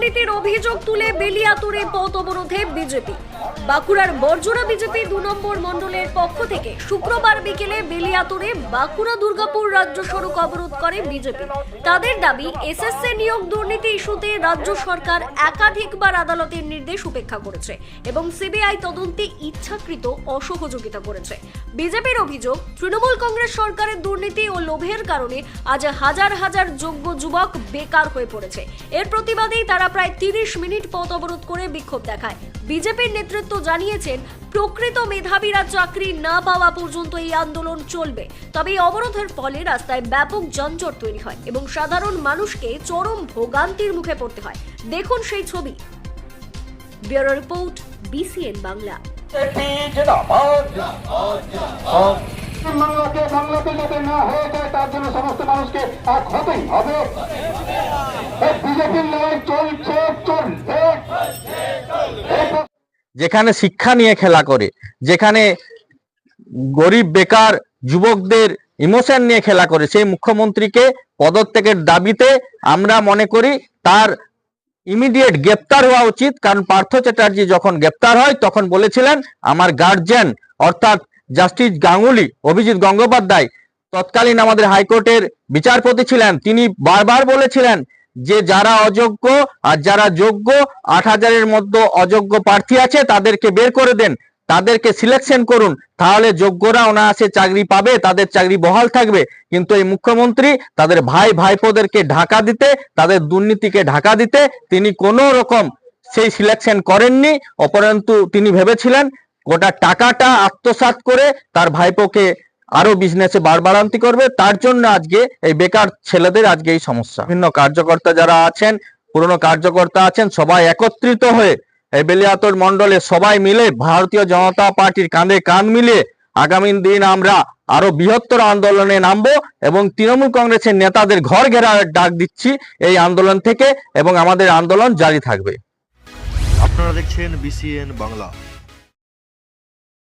দুর্নীতির অভিযোগ তুলে বেলিয়াতুরে পথ অবরোধে বিজেপি। বাঁকুড়ার বর্জনা বিজেপি দু নম্বর মণ্ডলের পক্ষ থেকে শুক্রবার বিকেলে বেলিয়াতুরে বাঁকুড়া দুর্গাপুর রাজ্য সড়ক অবরোধ করে বিজেপি। তাদের দাবি, এসএসসি নিয়োগ দুর্নীতি ইস্যুতে রাজ্য সরকার একাধিকবার আদালতের নির্দেশ উপেক্ষা করেছে এবং সিবিআই তদন্তে ইচ্ছাকৃত অসহযোগিতা করেছে। বিজেপির অভিযোগ, তৃণমূল কংগ্রেস সরকারের দুর্নীতি ও লোভের কারণে আজ হাজার হাজার যোগ্য যুবক বেকার হয়ে পড়েছে। এর প্রতিবাদেই তারা প্রায় তিরিশ মিনিট পথ অবরোধ করে বিক্ষোভ দেখায়। বিজেপির নেতৃত্ব জানিয়েছেন, প্রকৃত মেধাবীরা চাকরি না পাওয়া পর্যন্ত এই আন্দোলন চলবে। তবে এই অবরোধের ফলে রাস্তায় ব্যাপক যানজট তৈরি হয় এবং সাধারণ মানুষকে চরম ভোগান্তির মুখে পড়তে হয়। দেখুন সেই ছবি। Report, BCN Bangla. বাংলাকে বাংলাতে যাতে না হয়ে যায়, তার জন্য সমস্ত মানুষকে এক হতেই হবে। বিজেপির লড়াই চলছে, চলবে। যেখানে শিক্ষা নিয়ে খেলা করে, যেখানে গরিব, বেকার যুবকদের ইমোশন নিয়ে খেলা করে, সেই মুখ্যমন্ত্রীকে পদত্যাগের দাবিতে আমরা মনে করি তার ইমিডিয়েট গ্রেপ্তার হওয়া উচিত। কারণ পার্থ চ্যাটার্জি যখন গ্রেপ্তার হয়, তখন বলেছিলেন, আমার গার্জেন অর্থাৎ জাস্টিস গাঙ্গুলি, অভিজিৎ গঙ্গোপাধ্যায়, তৎকালীন আমাদের হাইকোর্টের বিচারপতি ছিলেন। তিনি বারবার বলেছিলেন যে যারা অযোগ্য আর যারা যোগ্য, আট হাজারের মধ্যে অযোগ্য প্রার্থী আছে, তাদেরকে বের করে দেন। তাদেরকে সিলেকশন করুন। তাহলে যোগ্যরা অনায়াসে চাকরি পাবে, তাদের চাকরি বহাল থাকবে। কিন্তু এই মুখ্যমন্ত্রী তাদের ভাই ভাইপোদেরকে ঢাকা দিতে, তাদের দুর্নীতিকে ঢাকা দিতে তিনি কোনো রকম সেই সিলেকশন করেননি। অপরন্তু তিনি ভেবেছিলেন গোটা টাকাটা আত্মসাৎ করে তার ভাইপোকে আরও বিজনেসে বাড়বাড়ান্তি করবে। তার জন্য আজকে এই বেকার ছেলেদের আজকে এই সমস্যা। বিভিন্ন কার্যকর্তা যারা আছেন, পুরনো কার্যকর্তা আছেন, সবাই একত্রিত হয়ে এই বেলিয়াতর মন্ডলে সবাই মিলে ভারতীয় জনতা পার্টির কাঁধে কাঁধ মিলিয়ে আগামী দিন আমরা আরও বৃহত্তর আন্দোলনে নামবো এবং তৃণমূল কংগ্রেসের নেতাদের ঘর ঘেরার ডাক দিচ্ছি এই আন্দোলন থেকে এবং আমাদের আন্দোলন জারি থাকবে। আপনারা দেখছেন বিসিএন বাংলা।